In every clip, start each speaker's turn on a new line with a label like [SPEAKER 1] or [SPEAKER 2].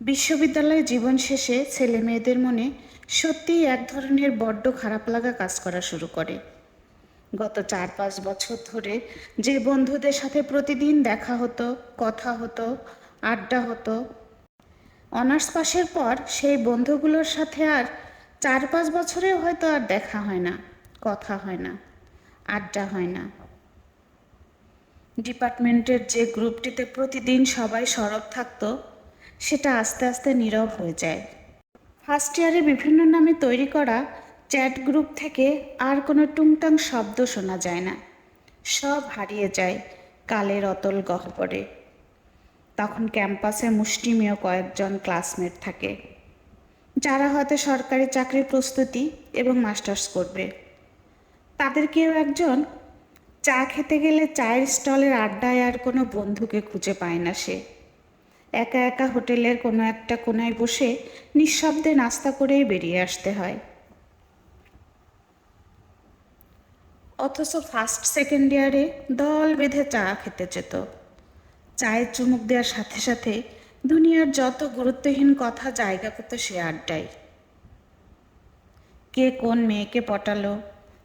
[SPEAKER 1] বিশ্ববিদ্যালয়ে জীবন শেষে ছেলে মেয়েদের মনে সত্যিই এক ধরনের বড্ড খারাপ লাগা কাজ করা শুরু করে। গত চার পাঁচ বছর ধরে যে বন্ধুদের সাথে প্রতিদিন দেখা হতো, কথা হতো, আড্ডা হতো, অনার্স পাশের পর সেই বন্ধুগুলোর সাথে আর চার পাঁচ বছরেও হয়তো আর দেখা হয় না, কথা হয় না, আড্ডা হয় না। ডিপার্টমেন্টের যে গ্রুপটিতে প্রতিদিন সবাই সরব থাকতো সেটা আস্তে আস্তে নীরব হয়ে যায়। ফার্স্ট ইয়ারে বিভিন্ন নামে তৈরি করা চ্যাট গ্রুপ থেকে আর কোনো টুংটাং শব্দ শোনা যায় না। সব হারিয়ে যায় কালের অতল গহ্বরে। তখন ক্যাম্পাসে মুষ্টিমেয় কয়েকজন ক্লাসমেট থাকে। যারা হয়তো সরকারি চাকরির প্রস্তুতি এবং মাস্টার্স করবে। তাদের কেউ একজন চা খেতে গেলে চায়ের স্টলের আড্ডায় আর কোনো বন্ধুকে খুঁজে পায় না সে। একা একা হোটেলের কোনো একটা কোনায় বসে নিঃশব্দে নাস্তা করেই বেরিয়ে আসতে হয়। অথচ ফার্স্ট, সেকেন্ড ইয়ারে দল বেঁধে চা খেতে যেত। চায়ের চুমুক দেওয়ার সাথে সাথে দুনিয়ার যত গুরুত্বহীন কথা জায়গা পেত সে আড্ডায়। কে কোন মেয়েকে পটালো,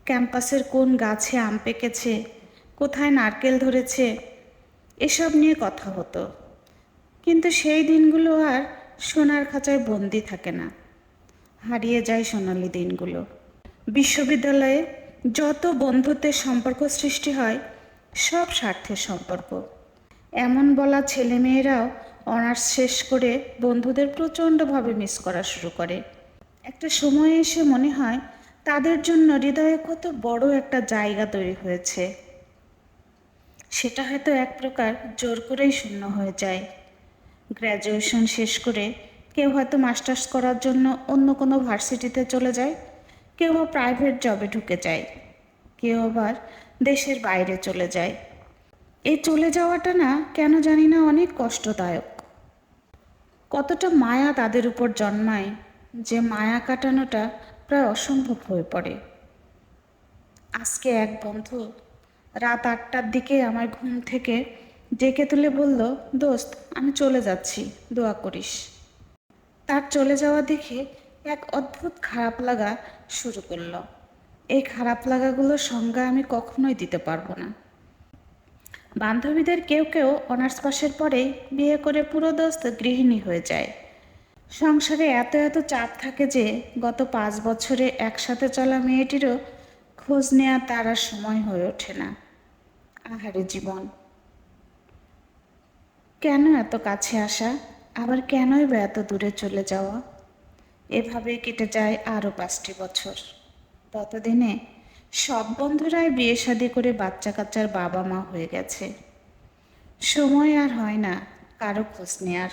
[SPEAKER 1] ক্যাম্পাসের কোন গাছে আম পেকেছে, কোথায় নারকেল ধরেছে, এসব নিয়ে কথা হতো। কিন্তু সেই দিনগুলো আর সোনার খাঁচায় বন্দি থাকে না। হারিয়ে যায় সোনালি দিনগুলো। বিশ্ববিদ্যালয়ে যত বন্ধুত্বের সম্পর্ক সৃষ্টি হয়, সব স্বার্থের সম্পর্ক। এমন বলা ছেলেমেয়েরাও অনার্স শেষ করে বন্ধুদের প্রচণ্ডভাবে মিস করা শুরু করে। একটা সময় এসে মনে হয়, তাদের জন্য হৃদয়ে কত বড় একটা জায়গা তৈরি হয়েছে। সেটা হয়তো এক প্রকার জোর করেই শূন্য হয়ে যায়। গ্র্যাজুয়েশন শেষ করে কেউ হয়তো মাস্টার্স করার জন্য অন্য কোনো ভার্সিটিতে চলে যায়, কেউ বা প্রাইভেট জবে ঢুকে যায়, কেউ আবার দেশের বাইরে চলে যায়। এই চলে যাওয়াটা না কেন জানি না অনেক কষ্টদায়ক। কতটা মায়া তাদের উপর জন্মায় যে মায়া কাটানোটা প্রায় অসম্ভব হয়ে পড়ে। আজকে এক বন্ধু রাত আটটার দিকে আমার ঘুম থেকে ডেকে তুলে বলল, দোস্ত, আমি চলে যাচ্ছি, দোয়া করিস। তার চলে যাওয়া দেখে এক অদ্ভুত খারাপ লাগা শুরু করল। এই খারাপ লাগাগুলোর সংজ্ঞা আমি কখনোই দিতে পারব না। বান্ধবীদের কেউ কেউ অনার্স পাশের পরেই বিয়ে করে পুরো দোস্ত গৃহিণী হয়ে যায়। সংসারে এত এত চাপ থাকে যে গত পাঁচ বছরে একসাথে চলা মেয়েটিরও খোঁজ নেওয়া তার সময় হয়ে ওঠে না। আহারে জীবন। কেন এত কাছে আসা? আবার কেনই বা এত দূরে চলে যাওয়া? এভাবে কেটে যায় আরও পাঁচটি বছর। ততদিনে সব বন্ধুরাই বিয়ে শাদি করে বাচ্চা কাচ্চার বাবা মা হয়ে গেছে। সময় আর হয় না, কারও খোঁজ নেয়ার।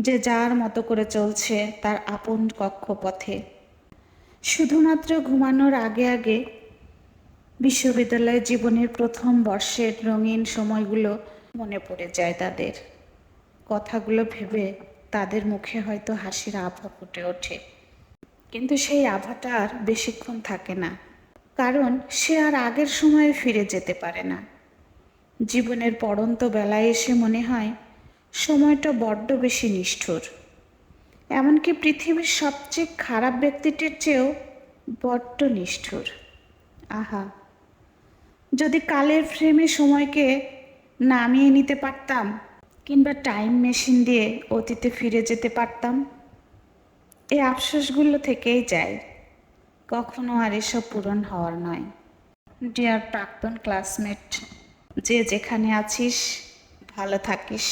[SPEAKER 1] যে যার মতো করে চলছে তার আপন কক্ষপথে। শুধুমাত্র ঘুমানোর আগে আগে বিশ্ববিদ্যালয় জীবনের প্রথম বর্ষের রঙিন সময়গুলো মনে পড়ে যায় তাদের। কথাগুলো ভেবে তাদের মুখে হয়তো হাসির আভা ফুটে ওঠে। কিন্তু সেই আভাটা আর বেশিক্ষণ থাকে না। কারণ সে আর আগের সময়ে ফিরে যেতে পারে না। জীবনের পড়ন্ত বেলায় এসে মনে হয়, সময়টা বড্ড বেশি নিষ্ঠুর। এমনকি পৃথিবীর সবচেয়ে খারাপ ব্যক্তিটির চেয়েও বড্ড নিষ্ঠুর। আহা! যদি কালের ফ্রেমে সময়কে নামিয়ে নিতে পারতাম, কিংবা টাইম মেশিন দিয়ে অতীতে ফিরে যেতে পারতাম। এই আফসোসগুলো থেকেই যায়, কখনো আর এসব পূরণ হওয়ার নয়। ডিয়ার প্রাক্তন ক্লাসমেট যে যেখানে আছিস, ভালো থাকিস।